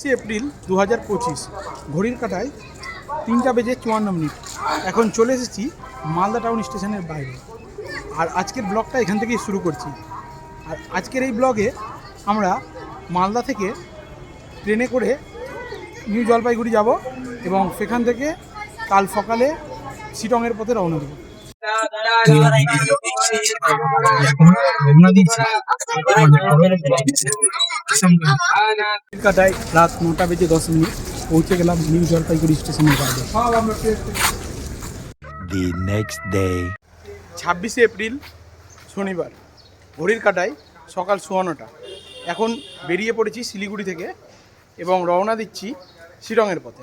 ছাব্বিশে এপ্রিল দু হাজার পঁচিশ ঘড়ির কাটায় তিনটা বেজে চুয়ান্ন মিনিট এখন চলে এসেছি মালদা টাউন স্টেশনের বাইরে আর আজকের ব্লগটা এখান থেকেই শুরু করছি আর আজকের এই ব্লগে আমরা মালদা থেকে ট্রেনে করে নিউ জলপাইগুড়ি যাব এবং সেখান থেকে কাল সকালে শিটংয়ের পথে রওনা দেবো কাটায় রাত নটা বেজে দশ মিনিট পৌঁছে গেলাম নিউ জলপাইগুড়ি স্টেশনের বাইরে। The next day. ছাব্বিশে এপ্রিল শনিবার ঘড়ির কাটায় সকাল সোয়ানোটা। এখন বেরিয়ে পড়েছি শিলিগুড়ি থেকে এবং রওনা দিচ্ছি শিলংয়ের পথে।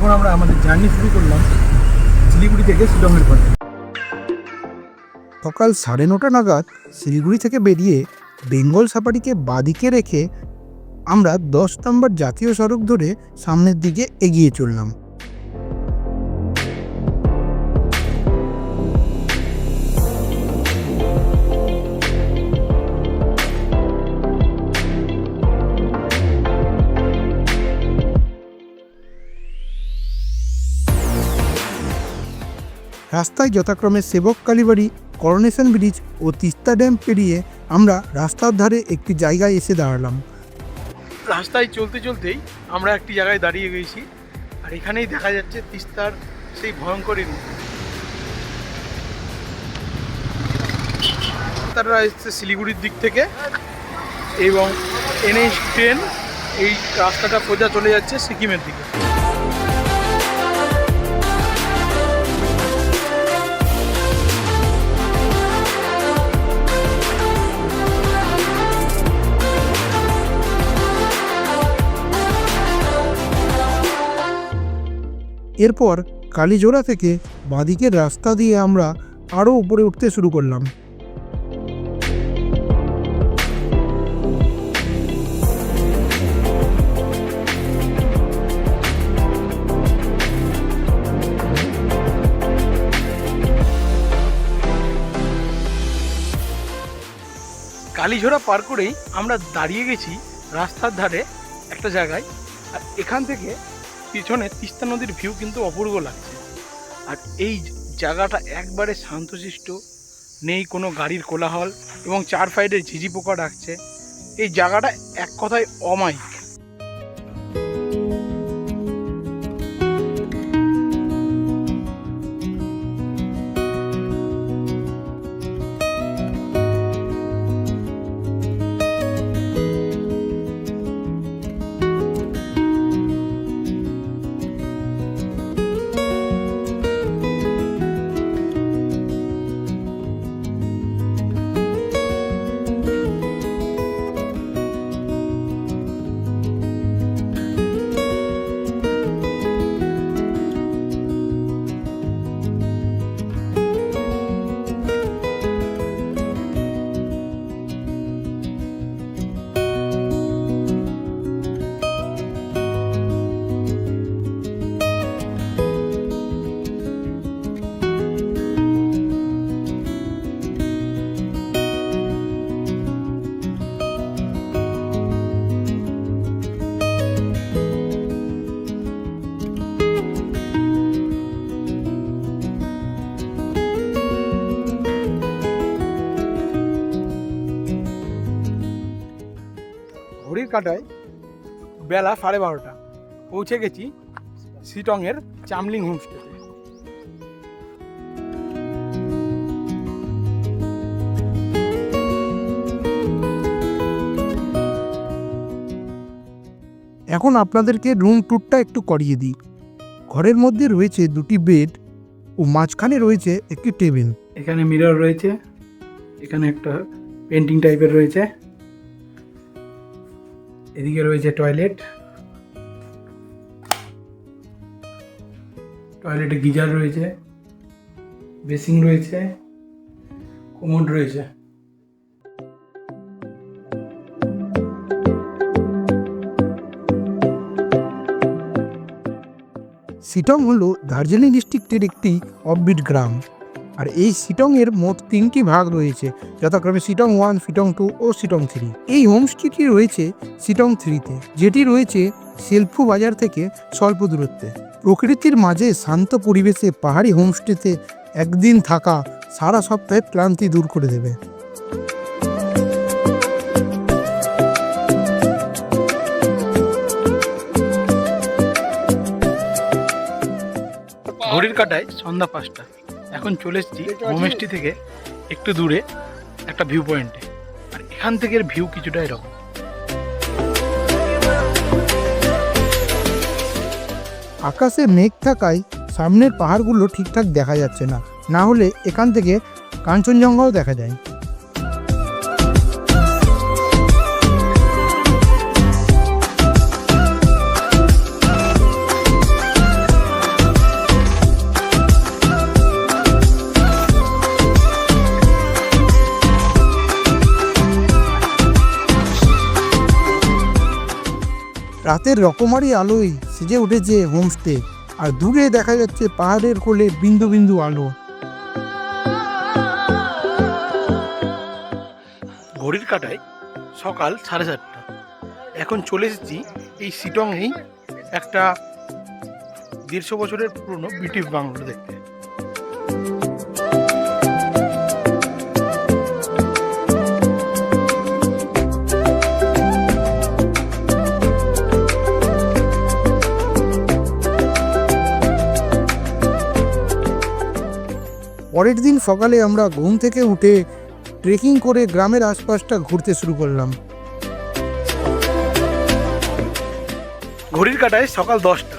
এখন আমরা আমাদের জার্নি শুরু করলাম শিলিগুড়ি থেকে শিলংয়ের পথে। সকাল সাড়ে নটা নাগাদ শিলিগুড়ি থেকে বেরিয়ে বেঙ্গল সাফারিকে বাদিকে রেখে আমরা দশ নম্বর জাতীয় সড়ক ধরে সামনের দিকে এগিয়ে চললাম। রাস্তায় যথাক্রমে সেবক কালীবাড়ি করোনেশন ব্রিজ ও তিস্তা ড্যাম পেরিয়ে আমরা রাস্তার ধারে একটি জায়গায় এসে দাঁড়ালাম। রাস্তায় চলতে চলতেই আমরা একটি জায়গায় দাঁড়িয়ে গেছি। আর এখানেই দেখা যাচ্ছে তিস্তার সেই ভয়ঙ্করী রূপ। তারা এসছে শিলিগুড়ির দিক থেকে এবং এনএইচ ট্রেন এই রাস্তাটা সোজা চলে যাচ্ছে সিকিমের দিকে। এরপর কালীজোড়া থেকে বাঁদিকের রাস্তা দিয়ে আমরা আরও উপরে উঠতে শুরু করলাম। কালীঝোড়া পার করেই আমরা দাঁড়িয়ে গেছি রাস্তার ধারে একটা জায়গায়। আর এখান থেকে পিছনে তিস্তা নদীর ভিউ কিন্তু অপূর্ব লাগছে। আর এই জায়গাটা একবারে শান্তশিষ্ট, নেই কোনো গাড়ির কোলাহল এবং চার ফাইডে ঝিঝি পোকা ডাকছে, এই জায়গাটা এক কথায় অমায়িক। কাটায় বেলা সাড়ে বারোটা। পৌঁছে গেছি শিটংয়ের চামলিং হোমস্টেতে। এখন আপনাদেরকে রুম ট্যুরটা একটু করিয়ে দিই। ঘরের মধ্যে রয়েছে দুটি বেড ও মাঝখানে রয়েছে একটি টেবিল এখানে মিরর রয়েছে, এখানে একটা পেন্টিং টাইপের রয়েছে। এদিকে রয়েছে টয়লেট টয়লেটে গিজার রয়েছে বেসিং রয়েছে কোমোড রয়েছে। সিটং হলো দার্জিলিং ডিস্ট্রিক্টের একটি অফবিট গ্রাম। আর এই সিটংয়ের মোট তিনটি ভাগ রয়েছে, যথাক্রমে সিটং ওয়ান, সিটং টু ও সিটং থ্রি। এই হোমস্টেটি রয়েছে সিটং থ্রিতে, যেটি রয়েছে সেলফু বাজার থেকে স্বল্প দূরত্বে। প্রকৃতির মাঝে শান্ত পরিবেশে পাহাড়ি হোমস্টেতে একদিন থাকা সারা সপ্তাহে ক্লান্তি দূর করে দেবে। ঘড়ির কাটায় সন্ধ্যা পাঁচটা। এখন চলে এসেছি হোমস্টি থেকে একটু দূরে একটা ভিউ পয়েন্টে আর এখান থেকে ভিউ কিছুটা এরকম। আকাশে মেঘ থাকায় সামনের পাহাড়গুলো ঠিকঠাক দেখা যাচ্ছে না। না হলে এখান থেকে কাঞ্চনজঙ্ঘাও দেখা যায়। রাতের রকমারি আলোয় সেজে উঠেছে হোমস্টে, আর দূরে দেখা যাচ্ছে পাহাড়ের কোলে বিন্দু বিন্দু আলো। ঘড়ির কাটায় সকাল সাড়ে চারটা। এখন চলে এসেছি এই শিটংয়েই একটা দেড়শো বছরের পুরনো ব্রিটিশ বাংলো দেখতে পরের দিন সকালে আমরা ঘুম থেকে উঠে ট্রেকিং করে গ্রামের আশপাশটা ঘুরতে শুরু করলাম। ঘড়ির কাটায় সকাল দশটা।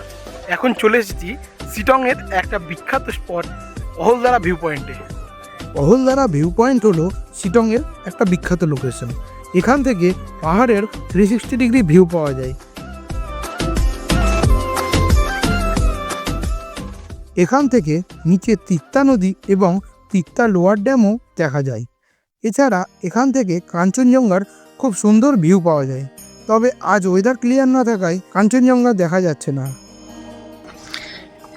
এখন চলে এসেছি শিটংয়ের একটা বিখ্যাত স্পট অহলদারা ভিউ পয়েন্টে অহলদারা ভিউ পয়েন্ট হলো শিটংয়ের একটা বিখ্যাত লোকেশন এখান থেকে পাহাড়ের থ্রি সিক্সটি ডিগ্রি ভিউ পাওয়া যায়। এখান থেকে নিচে তিত্তা নদী এবং তিত্তা লোয়ার ড্যামও দেখা যায়। এছাড়া এখান থেকে কাঞ্চনজঙ্ঘার খুব সুন্দর ভিউ পাওয়া যায়। তবে আজ ওয়েদার ক্লিয়ার না থাকায় কাঞ্চনজঙ্ঘা দেখা যাচ্ছে না।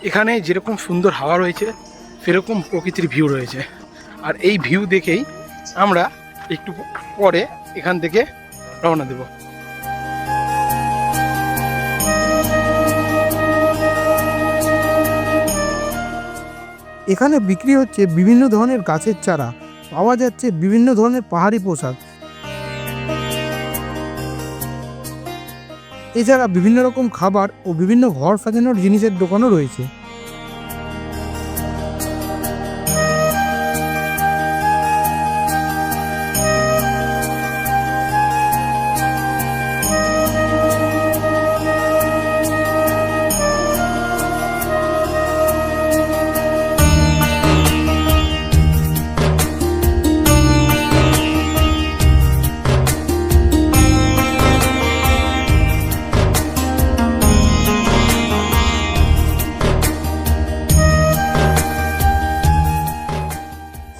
এখানে যেরকম সুন্দর হাওয়া রয়েছে, সেরকম প্রকৃতির ভিউ রয়েছে। আর এই ভিউ দেখেই আমরা একটু পরে এখান থেকে রওনা দেব। এখানে বিক্রি হচ্ছে বিভিন্ন ধরনের গাছের চারা। পাওয়া যাচ্ছে বিভিন্ন ধরনের পাহাড়ি পোশাক। এছাড়া বিভিন্ন রকম খাবার ও বিভিন্ন ঘর সাজানোর জিনিসের দোকানও রয়েছে।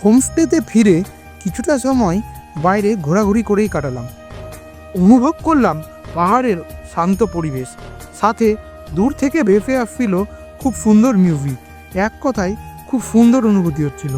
হোমস্টেতে ফিরে কিছুটা সময় বাইরে ঘোরাঘুরি করেই কাটালাম। অনুভব করলাম পাহাড়ের শান্ত পরিবেশ, সাথে দূর থেকে ভেসে আসছিল খুব সুন্দর মিউজিক, এক কথায় খুব সুন্দর অনুভূতি হচ্ছিল।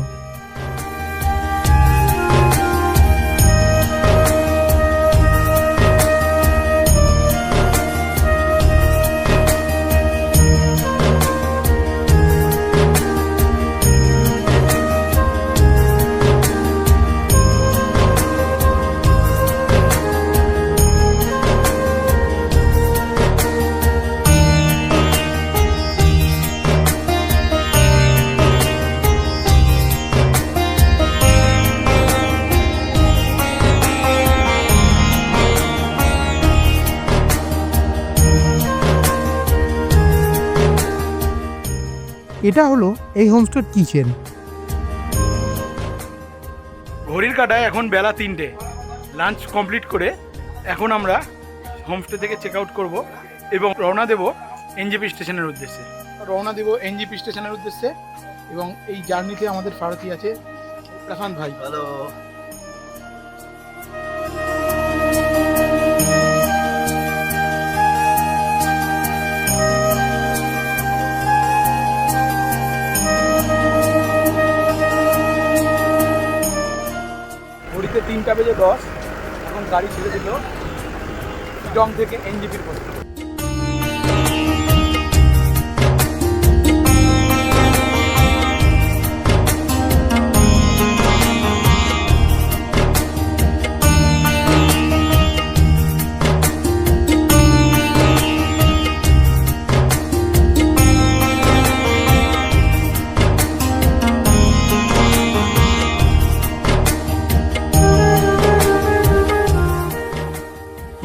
এটা হলো এই হোমস্টের কিচেন। ঘড়ির কাটায় এখন বেলা তিনটে। লাঞ্চ কমপ্লিট করে এখন আমরা হোমস্টে থেকে চেক আউট করব এবং রওনা দেব এনজিপি স্টেশনের উদ্দেশ্যে। রওনা দেব এনজিপি স্টেশনের উদ্দেশ্যে এবং এই জার্নিতে আমাদের সারথি আছে। প্রশান্ত ভাই। হ্যালো তিনটা বেজে দশ। এখন গাড়ি ছেড়ে দিল। টং থেকে এনজিপির পথে।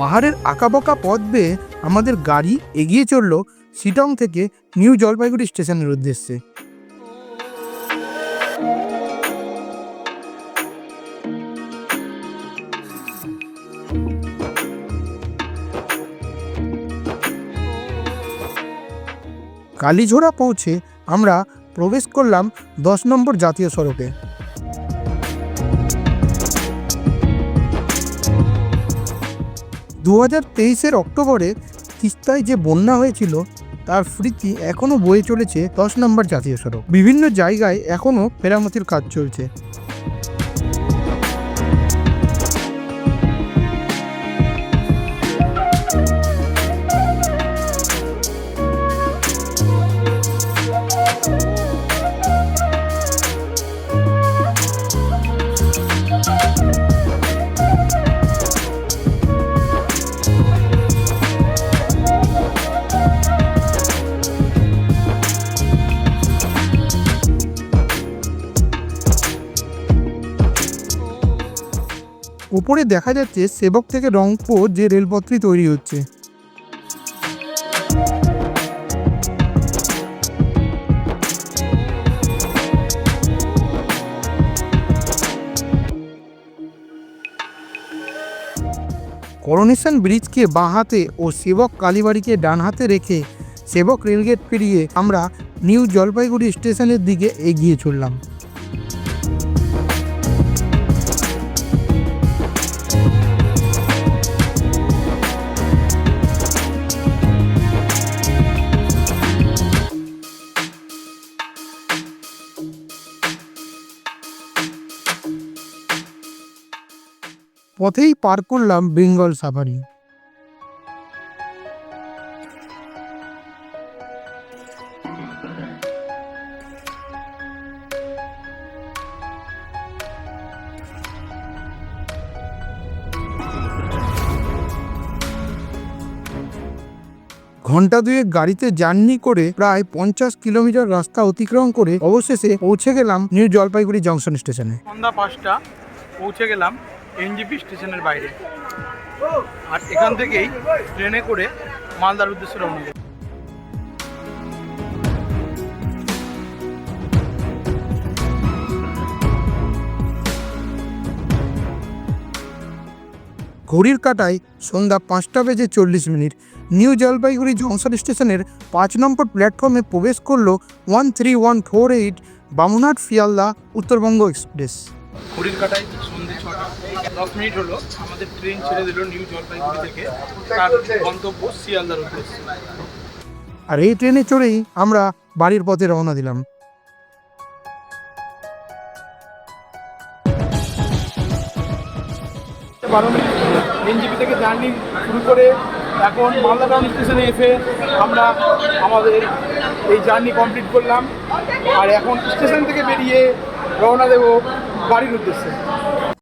পাহাড়ের আঁকাবাঁকা পথ বেয়ে আমাদের গাড়ি এগিয়ে চলল শিটং থেকে নিউ জলপাইগুড়ি স্টেশনের উদ্দেশ্যে। কালীঝোড়া পৌঁছে আমরা প্রবেশ করলাম দশ নম্বর জাতীয় সড়কে। দু হাজার তেইশের অক্টোবরে তিস্তায় যে বন্যা হয়েছিল, তার স্মৃতি এখনও বয়ে চলেছে দশ নম্বর জাতীয় সড়ক। বিভিন্ন জায়গায় এখনও মেরামতির কাজ চলছে। উপরে দেখা যাচ্ছে সেবক থেকে রংপুর যে রেলপথটি তৈরি হচ্ছে। করোনেশন ব্রিজকে বাঁ হাতে ও সেবক কালীবাড়িকে ডান হাতে রেখে সেবক রেলগেট পেরিয়ে আমরা নিউ জলপাইগুড়ি স্টেশনের দিকে এগিয়ে চললাম। পথেই পার করলাম বেঙ্গল সাফারি। ঘণ্টা দুয়েক গাড়িতে জার্নি করে প্রায় পঞ্চাশ কিলোমিটার রাস্তা অতিক্রম করে অবশেষে পৌঁছে গেলাম নিউ জলপাইগুড়ি জংশন স্টেশনে। সন্ধ্যা পাঁচটা, পৌঁছে গেলাম। এনজিপি স্টেশনের বাইরে। আর এখান থেকেই ট্রেনে করে মালদার উদ্দেশ্যে রওনা দেব। ঘড়ির কাটায় সন্ধ্যা পাঁচটা বেজে চল্লিশ মিনিট। নিউ জলপাইগুড়ি জংশন স্টেশনের পাঁচ নম্বর প্ল্যাটফর্মে প্রবেশ করল one three one four eight Bamanhat Sealdah Uttarbanga express. ঘড়ির কাটায় সন্ধ্যে ছটা। দশ মিনিট হলো আমাদের ট্রেন ছেড়ে দিল নিউ জলপাইগুড়ি থেকে। তার গন্তব্য শিয়ালদার উদ্দেশ্যে আর এই ট্রেনে চড়েই আমরা বাড়ির পথে রওনা দিলাম। বারো মিনিট এনজিপি থেকে জার্নি শুরু করে এখন মালদা টাউন স্টেশনে এসে আমরা আমাদের এই জার্নি কমপ্লিট করলাম। আর এখন স্টেশন থেকে বেরিয়ে রওনা দেব বাড়ির উদ্দেশ্যে।